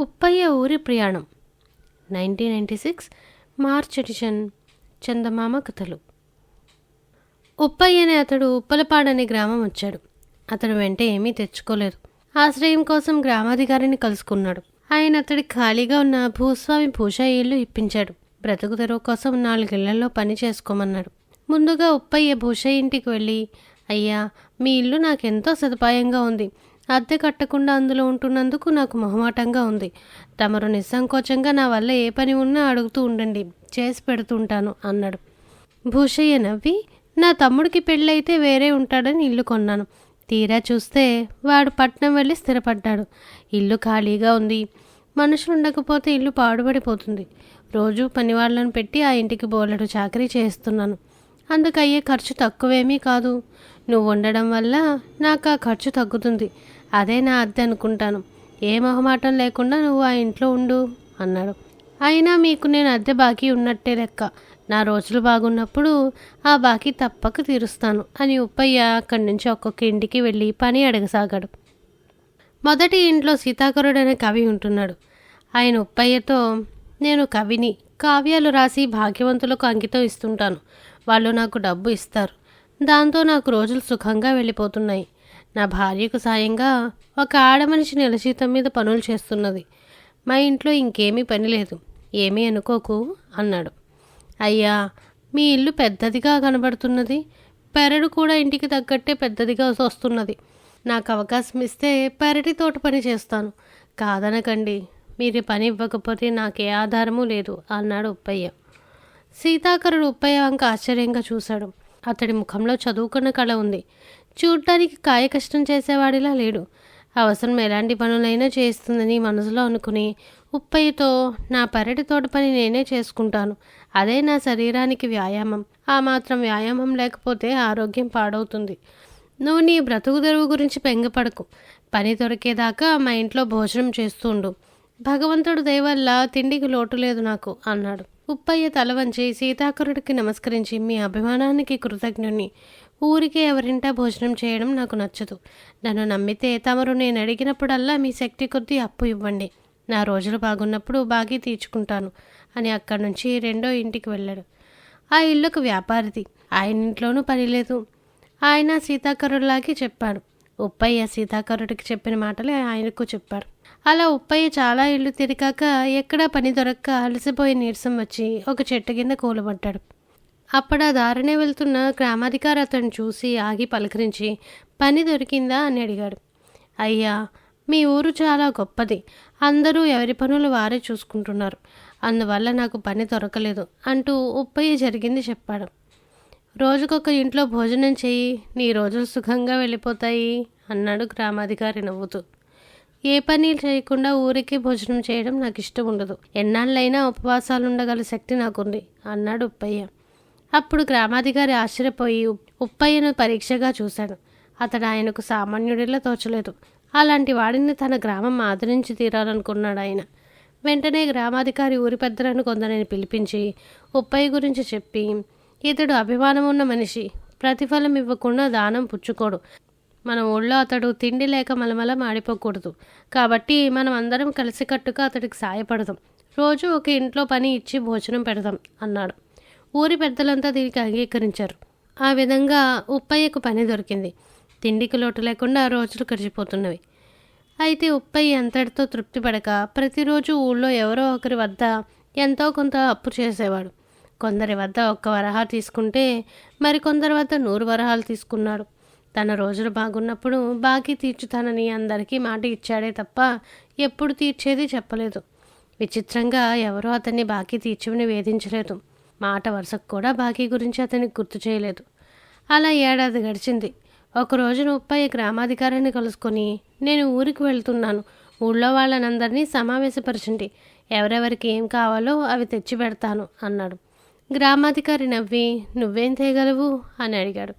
ఉప్పయ్య ఊరి ప్రయాణం. Nineteen ninety six March edition Chandamama కథలు. ఉప్పయ్య అనే అతడు ఉప్పలపాడనే గ్రామం వచ్చాడు. అతడు వెంట ఏమీ తెచ్చుకోలేదు. ఆశ్రయం కోసం గ్రామాధికారిని కలుసుకున్నాడు. ఆయన అతడి ఖాళీగా ఉన్న భూస్వామి భూషా ఇల్లు ఇప్పించాడు. బ్రతుకు తెరువు కోసం నాలుగిళ్ళలో పని చేసుకోమన్నాడు. ముందుగా ఉప్పయ్య భూషయ్య ఇంటికి వెళ్ళి అయ్యా మీ ఇల్లు నాకెంతో సదుపాయంగా ఉంది. అద్దె కట్టకుండా అందులో ఉంటున్నందుకు నాకు మొహమాటంగా ఉంది. తమరు నిస్సంకోచంగా నా వల్ల ఏ పని ఉన్నా అడుగుతూ ఉండండి. చేసి పెడుతుంటాను అన్నాడు. భూషయ్య నవ్వి నా తమ్ముడికి పెళ్ళైతే వేరే ఉంటాడని ఇల్లు కొన్నాను. తీరా చూస్తే వాడు పట్నం వెళ్ళి స్థిరపడ్డాడు. ఇల్లు ఖాళీగా ఉంది. మనుషులు ఉండకపోతే ఇల్లు పాడుబడిపోతుంది. రోజు పనివాళ్ళను పెట్టి ఆ ఇంటికి బోలెడు చాకరీ చేస్తున్నాను అందుకు అయ్యే ఖర్చు తక్కువేమీ కాదు. నువ్వు ఉండడం వల్ల నాకు ఆ ఖర్చు తగ్గుతుంది. అదే నా అద్దె అనుకుంటాను. ఏ మొహమాటం లేకుండా నువ్వు ఆ ఇంట్లో ఉండు అన్నాడు. అయినా మీకు నేను అద్దె బాకీ ఉన్నట్టే లెక్క. నా రోజులు బాగున్నప్పుడు ఆ బాకీ తప్పక తీరుస్తాను అని ఉప్పయ్య అక్కడి నుంచి ఒక్కొక్క ఇంటికి వెళ్ళి పని అడగసాగాడు. మొదటి ఇంట్లో సీతాకరుడు అనే కవి ఉంటున్నాడు. ఆయన ఉప్పయ్యతో నేను కవిని కావ్యాలు రాసి భాగ్యవంతులకు అంకితం ఇస్తుంటాను. వాళ్ళు నాకు డబ్బు ఇస్తారు. దాంతో నాకు రోజులు సుఖంగా వెళ్ళిపోతున్నాయి. నా భార్యకు సాయంగా ఒక ఆడమనిషి నెలసీతం మీద పనులు చేస్తున్నది. మా ఇంట్లో ఇంకేమీ పని లేదు. ఏమీ అనుకోకు అన్నాడు. అయ్యా మీ ఇల్లు పెద్దదిగా కనబడుతున్నది. పెరడు కూడా ఇంటికి తగ్గట్టే పెద్దదిగా వస్తున్నది నాకు అవకాశం ఇస్తే పెరటి తోట పని చేస్తాను. కాదనకండి మీరు పని ఇవ్వకపోతే నాకే ఆధారము లేదు అన్నాడు ఉప్పయ్య. సీతాకరుడు ఉప్పయ్య వంక ఆశ్చర్యంగా చూశాడు. అతడి ముఖంలో చదువుకున్న కళ ఉంది. చూడటానికి కాయ కష్టం చేసేవాడిలా లేడు. అవసరం ఎలాంటి పనులైనా చేస్తుందని మనసులో అనుకుని ఉప్పయ్యతో నా పెరటి తోట పని నేనే చేసుకుంటాను. అదే నా శరీరానికి వ్యాయామం. ఆ మాత్రం వ్యాయామం లేకపోతే ఆరోగ్యం పాడవుతుంది. నువ్వు నీ బ్రతుకు తెరువు గురించి పెంగపడకు పని దొరికేదాకా మా ఇంట్లో భోజనం చేస్తుండు భగవంతుడు దయవల్ల తిండికి లోటు లేదు నాకు అన్నాడు. ఉప్పయ్య తల వంచి సీతాకరుడికి నమస్కరించి మీ అభిమానానికి కృతజ్ఞుని ఊరికే ఎవరింటా భోజనం చేయడం నాకు నచ్చదు. నన్ను నమ్మితే తమరు నేను అడిగినప్పుడల్లా మీ శక్తి కొద్దీ అప్పు ఇవ్వండి. నా రోజులు బాగున్నప్పుడు బాగా తీర్చుకుంటాను అని అక్కడి నుంచి రెండో ఇంటికి వెళ్ళాడు. ఆ ఇల్లుకు వ్యాపారిది. ఆయన ఇంట్లోనూ పని లేదు. ఆయన సీతాకరుడిలాగే చెప్పాడు. ఉప్పయ్య సీతాకరుడికి చెప్పిన మాటలే ఆయనకు చెప్పాడు. అలా ఉప్పయ్య చాలా ఇల్లు తిరిగాక ఎక్కడా పని దొరక్క అలసిపోయి నీరసం వచ్చి ఒక చెట్టు కింద కూలబడ్డాడు. అప్పుడు ఆ దారినే వెళ్తున్న గ్రామాధికారి అతను చూసి ఆగి పలకరించి పని దొరికిందా? అని అడిగాడు. అయ్యా మీ ఊరు చాలా గొప్పది. అందరూ ఎవరి పనులు వారే చూసుకుంటున్నారు. అందువల్ల నాకు పని దొరకలేదు అంటూ ఉప్పయ్య జరిగింది చెప్పాడు. రోజుకొక ఇంట్లో భోజనం చెయ్యి నీ రోజులు సుఖంగా వెళ్ళిపోతాయి అన్నాడు గ్రామాధికారి నవ్వుతూ. ఏ పని చేయకుండా ఊరికే భోజనం చేయడం నాకు ఇష్టం ఉండదు. ఎన్నాళ్ళైనా ఉపవాసాలు ఉండగల శక్తి నాకుంది అన్నాడు ఉప్పయ్య. అప్పుడు గ్రామాధికారి ఆశ్చర్యపోయి ఉప్పయ్యను పరీక్షగా చూశాడు. అతడు ఆయనకు సామాన్యుడిలా తోచలేదు. అలాంటి వాడిని తన గ్రామం ఆదరించి తీరాలనుకున్నాడు ఆయన. వెంటనే గ్రామాధికారి ఊరి పెద్దలను కొందరిని పిలిపించి ఉప్పయ్య గురించి చెప్పి ఇతడు అభిమానం ఉన్న మనిషి. ప్రతిఫలం ఇవ్వకుండా దానం పుచ్చుకోడు. మన ఊళ్ళో అతడు తిండి లేక మలమల మాడిపోకూడదు. కాబట్టి మనం అందరం కలిసికట్టుగా అతడికి సాయపడదాం. రోజు ఒక ఇంట్లో పని ఇచ్చి భోజనం పెడదాం అన్నాడు. ఊరి పెద్దలంతా దీనికి అంగీకరించారు. ఆ విధంగా ఉప్పయ్యకు పని దొరికింది. తిండికి లోటు లేకుండా రోజులు గడిచిపోతున్నవి. అయితే ఉప్పయ్య ఎంతటితో తృప్తి పడక ప్రతిరోజు ఊళ్ళో ఎవరో ఒకరి వద్ద ఎంతో కొంత అప్పు చేసేవాడు. కొందరి వద్ద ఒక్క వరహా తీసుకుంటే మరికొందరి వద్ద నూరు వరహాలు తీసుకున్నాడు. తన రోజులు బాగున్నప్పుడు బాకీ తీర్చుతానని అందరికీ మాట ఇచ్చాడే తప్ప ఎప్పుడు తీర్చేది చెప్పలేదు. విచిత్రంగా ఎవరో అతన్ని బాకీ తీర్చమని వేధించలేదు. మాట వరుసకు కూడా బాకీ గురించి అతనికి గుర్తు చేయలేదు. అలా ఏడాది గడిచింది. ఒక రోజున ఉప్పయ్య గ్రామాధికారిని కలుసుకొని నేను ఊరికి వెళ్తున్నాను. ఊళ్ళో వాళ్ళనందరినీ సమావేశపరచండి. ఎవరెవరికి ఏం కావాలో అవి తెచ్చి పెడతాను అన్నాడు. గ్రామాధికారి నవ్వి నువ్వేం తేయగలవు అని అడిగాడు.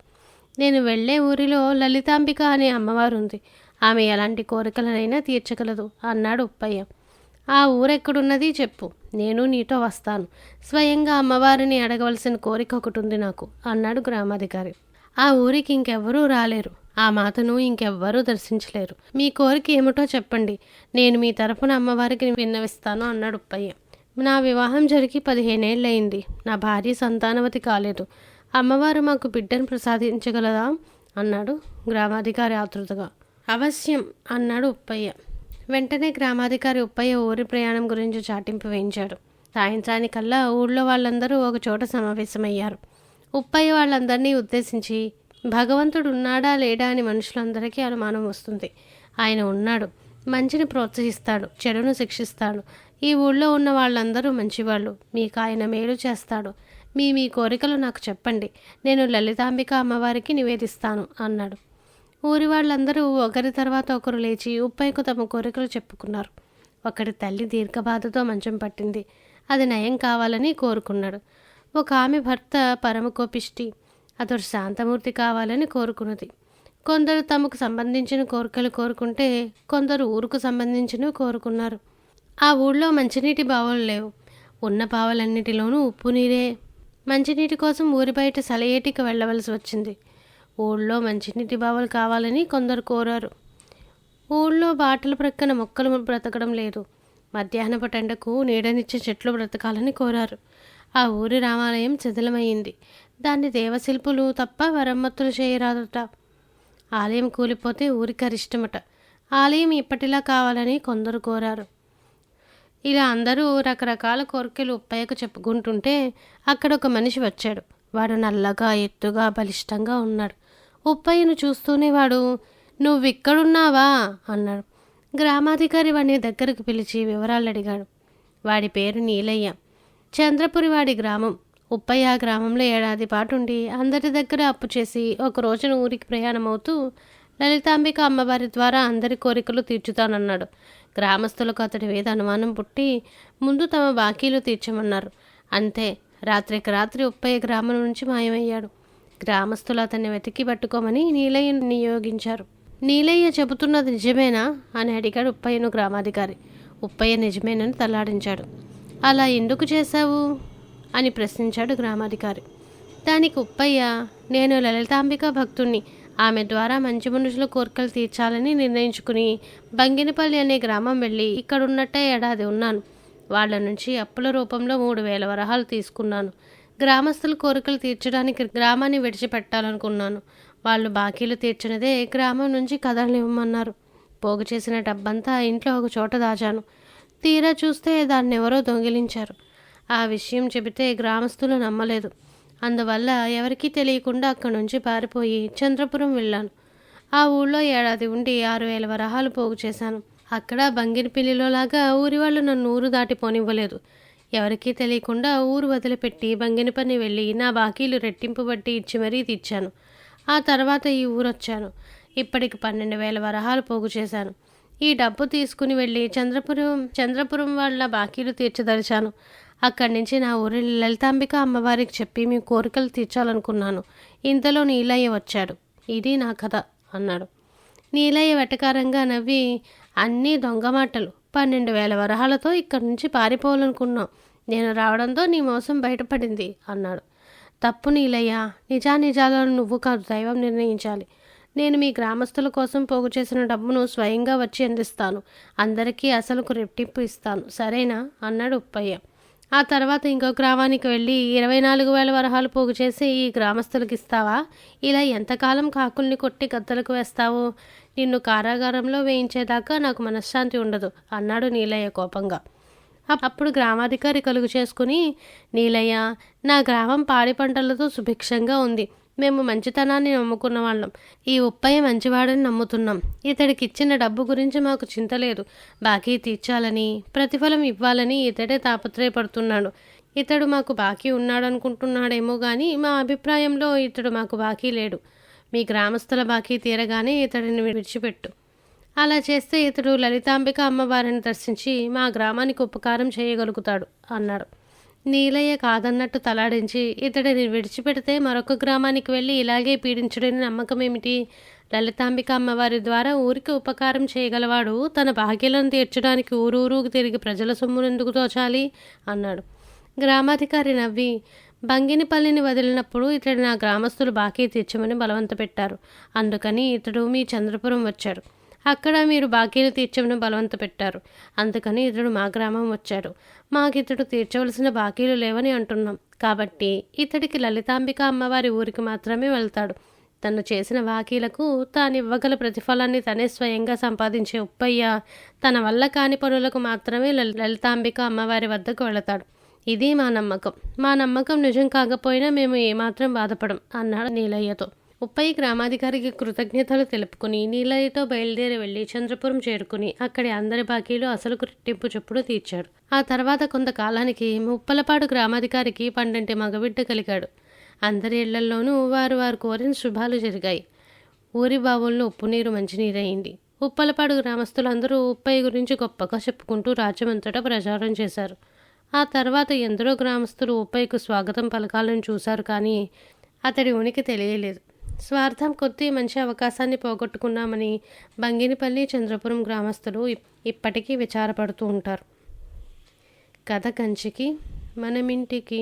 నేను వెళ్ళే ఊరిలో లలితాంబిక అనే అమ్మవారు ఉంది ఆమె ఎలాంటి కోరికలనైనా తీర్చగలదు అన్నాడు ఉప్పయ్య. ఆ ఊరెక్కడున్నది చెప్పు. నేను నీతో వస్తాను. స్వయంగా అమ్మవారిని అడగవలసిన కోరిక ఒకటి ఉంది నాకు అన్నాడు గ్రామాధికారి. ఆ ఊరికి ఇంకెవ్వరూ రాలేరు. ఆ మాతను ఇంకెవ్వరూ దర్శించలేరు. మీ కోరిక ఏమిటో చెప్పండి. నేను మీ తరఫున అమ్మవారికి విన్నవిస్తాను అన్నాడు ఉప్పయ్య. నా వివాహం జరిగి పదిహేనేళ్ళయింది. నా భార్య సంతానవతి కాలేదు. అమ్మవారు మాకు బిడ్డను ప్రసాదించగలదా? అన్నాడు గ్రామాధికారి ఆతృతగా. అవశ్యం అన్నాడు ఉప్పయ్య. వెంటనే గ్రామాధికారి ఉప్పయ్య ఊరి ప్రయాణం గురించి చాటింపు వేయించాడు. సాయంత్రానికల్లా ఊళ్ళో వాళ్ళందరూ ఒక చోట సమావేశమయ్యారు. ఉప్పయ్య వాళ్ళందరినీ ఉద్దేశించి భగవంతుడు ఉన్నాడా లేడా అని మనుషులందరికీ అనుమానం వస్తుంది. ఆయన ఉన్నాడు. మంచిని ప్రోత్సహిస్తాడు. చెడును శిక్షిస్తాడు. ఈ ఊళ్ళో ఉన్న వాళ్ళందరూ మంచివాళ్ళు. మీకు ఆయన మేలు చేస్తాడు. మీ మీ కోరికలు నాకు చెప్పండి. నేను లలితాంబిక అమ్మవారికి నివేదిస్తాను అన్నాడు. ఊరి వాళ్ళందరూ ఒకరి తర్వాత ఒకరు లేచి ఉప్పైకు తమ కోరికలు చెప్పుకున్నారు. ఒకటి తల్లి దీర్ఘబాధతో మంచం పట్టింది. అది నయం కావాలని కోరుకున్నాడు. ఒక ఆమె భర్త పరమకోపిష్టి అతడు శాంతమూర్తి కావాలని కోరుకున్నది. కొందరు తమకు సంబంధించిన కోరికలు కోరుకుంటే కొందరు ఊరుకు సంబంధించినవి కోరుకున్నారు. ఆ ఊళ్ళో మంచినీటి బావులు లేవు. ఉన్న బావులన్నిటిలోనూ ఉప్పు నీరే. మంచినీటి కోసం ఊరి బయట సలయేటికి వెళ్ళవలసి వచ్చింది. ఊళ్ళో మంచినీటి బావలు కావాలని కొందరు కోరారు. ఊళ్ళో బాటల ప్రక్కన మొక్కలు బ్రతకడం లేదు. మధ్యాహ్నపు టెండకు నీడనిచ్చే చెట్లు బ్రతకాలని కోరారు. ఆ ఊరి రామాలయం శిథిలమైంది దాన్ని దేవశిల్పులు తప్ప మరమ్మతులు చేయరాదట. ఆలయం కూలిపోతే ఊరికి అరిష్టమట. ఆలయం ఇప్పటిలా కావాలని కొందరు కోరారు. ఇలా అందరూ రకరకాల కోరికలు ఉప్పయ్యకు చెప్పుకుంటుంటే అక్కడ ఒక మనిషి వచ్చాడు. వాడు నల్లగా ఎత్తుగా బలిష్టంగా ఉన్నాడు. ఉప్పయ్యను చూస్తూనే వాడు నువ్విక్కడున్నావా? అన్నాడు. గ్రామాధికారి వాడిని దగ్గరకు పిలిచి వివరాలు అడిగాడు. వాడి పేరు నీలయ్య. చంద్రపురి వాడి గ్రామం. ఉప్పయ్య ఆ గ్రామంలో ఏడాది పాటు ఉండి అందరి దగ్గర అప్పు చేసి ఒక రోజున ఊరికి ప్రయాణమవుతూ లలితాంబిక అమ్మవారి ద్వారా అందరి కోరికలు తీర్చుతానన్నాడు. గ్రామస్తులకు అతడి మీద అనుమానం పుట్టి ముందు తమ బాకీలు తీర్చమన్నారు. అంతే రాత్రికి రాత్రి ఉప్పయ్య గ్రామం నుంచి మాయమయ్యాడు. గ్రామస్తులు అతన్ని వెతికి పట్టుకోమని నీలయ్యను నియోగించారు నీలయ్య చెబుతున్నది నిజమేనా? అని అడిగాడు ఉప్పయ్యను గ్రామాధికారి. ఉప్పయ్య నిజమేనని తల్లాడించాడు. అలా ఎందుకు చేశావు? అని ప్రశ్నించాడు గ్రామాధికారి. దానికి ఉప్పయ్య నేను లలితాంబిక భక్తుణ్ణి. ఆమె ద్వారా మంచి మనుషుల కోరికలు తీర్చాలని నిర్ణయించుకుని బంగినపల్లి అనే గ్రామం వెళ్ళి ఇక్కడున్నట్టే ఏడాది ఉన్నాను. వాళ్ళ నుంచి అప్పుల రూపంలో మూడు వేల వరహాలు తీసుకున్నాను. గ్రామస్తుల కోరికలు తీర్చడానికి గ్రామాన్ని విడిచిపెట్టాలనుకున్నాను. వాళ్ళు బాకీలు తీర్చినదే గ్రామం నుంచి కదలనివ్వమన్నారు పోగు చేసిన డబ్బంతా ఇంట్లో ఒక చోట దాచాను. తీరా చూస్తే దాన్ని ఎవరో దొంగిలించారు. ఆ విషయం చెబితే గ్రామస్తులు నమ్మలేదు. అందువల్ల ఎవరికీ తెలియకుండా అక్కడి నుంచి పారిపోయి చంద్రపురం వెళ్ళాను. ఆ ఊళ్ళో ఏడాది ఉండి ఆరు వేల వరహాలు పోగు చేశాను. అక్కడ బంగిరిపిల్లిలోలాగా ఊరి వాళ్ళు నన్ను ఊరు దాటి పోనివ్వలేదు. ఎవరికీ తెలియకుండా ఊరు వదిలిపెట్టి బంగినపని వెళ్ళి నా బాకీలు రెట్టింపు బట్టి ఇచ్చి మరీ తీర్చాను. ఆ తర్వాత ఈ ఊరొచ్చాను. ఇప్పటికి పన్నెండు వేల వరహాలు పోగు చేశాను. ఈ డబ్బు తీసుకుని వెళ్ళి చంద్రపురం చంద్రపురం వాళ్ళ బాకీలు తీర్చదలిచాను. అక్కడి నుంచి నా ఊరి లలితాంబిక అమ్మవారికి చెప్పి మీ కోరికలు తీర్చాలనుకున్నాను. ఇంతలో నీలయ్య వచ్చాడు. ఇది నా కథ అన్నాడు. నీలయ్య వెటకారంగా నవ్వి అన్నీ దొంగ మాటలు. పన్నెండు వేల వరహాలతో ఇక్కడి నుంచి పారిపోవాలనుకున్నాం. నేను రావడంతో నీ మోసం బయటపడింది అన్నాడు. తప్పు నీలయ్యా నిజానిజాలను నువ్వు కాదు దైవం నిర్ణయించాలి. నేను మీ గ్రామస్తుల కోసం పోగు చేసిన డబ్బును స్వయంగా వచ్చి అందిస్తాను. అందరికీ అసలుకు రెట్టింపు ఇస్తాను. సరేనా? అన్నాడు ఉప్పయ్య. ఆ తర్వాత ఇంకో గ్రామానికి వెళ్ళి ఇరవై నాలుగు వేల వరహాలు పోగు చేసి ఈ గ్రామస్తులకు ఇస్తావా? ఇలా ఎంతకాలం కాకుల్ని కొట్టి గద్దలకు వేస్తావు? నిన్ను కారాగారంలో వేయించేదాకా నాకు మనశ్శాంతి ఉండదు అన్నాడు నీలయ్య కోపంగా. అప్పుడు గ్రామాధికారి కలుగు చేసుకుని నీలయ్య నా గ్రామం పాడి పంటలతో సుభిక్షంగా ఉంది. మేము మంచితనాన్ని నమ్ముకున్న వాళ్ళం. ఈ ఉప్పయ్య మంచివాడని నమ్ముతున్నాం. ఇతడికి ఇచ్చిన డబ్బు గురించి మాకు చింత లేదు. బాకీ తీర్చాలని ప్రతిఫలం ఇవ్వాలని ఇతడే తాపత్రయపడుతున్నాడు. ఇతడు మాకు బాకీ ఉన్నాడనుకుంటున్నాడేమో కానీ మా అభిప్రాయంలో ఇతడు మాకు బాకీ లేడు. మీ గ్రామస్తుల బాకీ తీరగానే ఇతడిని విడిచిపెట్టు. అలా చేస్తే ఇతడు లలితాంబిక అమ్మవారిని దర్శించి మా గ్రామానికి ఉపకారం చేయగలుగుతాడు అన్నాడు నీలయ్య కాదన్నట్టు తలాడించి ఇతడిని విడిచిపెడితే మరొక గ్రామానికి వెళ్ళి ఇలాగే పీడించడని నమ్మకం ఏమిటి లలితాంబిక అమ్మవారి ద్వారా ఊరికి ఉపకారం చేయగలవాడు తన బాకీలను తీర్చడానికి ఊరూరుకు తిరిగి ప్రజల సొమ్మును ఎందుకు తోచాలి? అన్నాడు. గ్రామాధికారి నవ్వి బంగినిపల్లిని వదిలినప్పుడు ఇతడు నా గ్రామస్తులు బాకీ తీర్చమని బలవంత పెట్టారు. అందుకని ఇతడు మీ చంద్రపురం వచ్చాడు అక్కడ మీరు బాకీలు తీర్చమని బలవంత పెట్టారు. అందుకని ఇతడు మా గ్రామం వచ్చాడు. మాకితడు తీర్చవలసిన బాకీలు లేవని అంటున్నాం. కాబట్టి ఇతడికి లలితాంబిక అమ్మవారి ఊరికి మాత్రమే వెళ్తాడు. తను చేసిన బాకీలకు తాను ఇవ్వగల ప్రతిఫలాన్ని తనే స్వయంగా సంపాదించే ఉప్పయ్య తన వల్ల కాని పనులకు మాత్రమే లలితాంబిక అమ్మవారి వద్దకు వెళతాడు. ఇది మా నమ్మకం. మా నమ్మకం నిజం కాకపోయినా మేము ఏమాత్రం బాధపడం అన్నాడు నీలయ్యతో. ఉప్పయ్య గ్రామాధికారికి కృతజ్ఞతలు తెలుపుకుని నీలయ్యతో బయలుదేరి వెళ్ళి చంద్రపురం చేరుకుని అక్కడి అందరి బాకీలు అసలు రెట్టింపు చొప్పున తీర్చాడు. ఆ తర్వాత కొంతకాలానికి ముప్పలపాడు గ్రామాధికారికి పండంటి మగబిడ్డ కలిగాడు. అందరి ఇళ్ళల్లోనూ వారు వారు కోరిన శుభాలు జరిగాయి. ఊరి బావుల్లో ఉప్పు నీరు మంచినీరయింది ఉప్పలపాడు గ్రామస్తులందరూ ఉప్పయ్య గురించి గొప్పగా చెప్పుకుంటూ రాజ్యమంతటా ప్రచారం చేశారు. ఆ తర్వాత ఎందరో గ్రామస్తులు ఉప్పయ్యకు స్వాగతం పలకాలను చూశారు కానీ అతడి ఉనికి తెలియలేదు. స్వార్థం కొద్దీ మంచి అవకాశాన్ని పోగొట్టుకున్నామని బంగినిపల్లి చంద్రపురం గ్రామస్తులు ఇప్పటికీ విచారపడుతూ ఉంటారు. కథ కంచికి మనమింటికి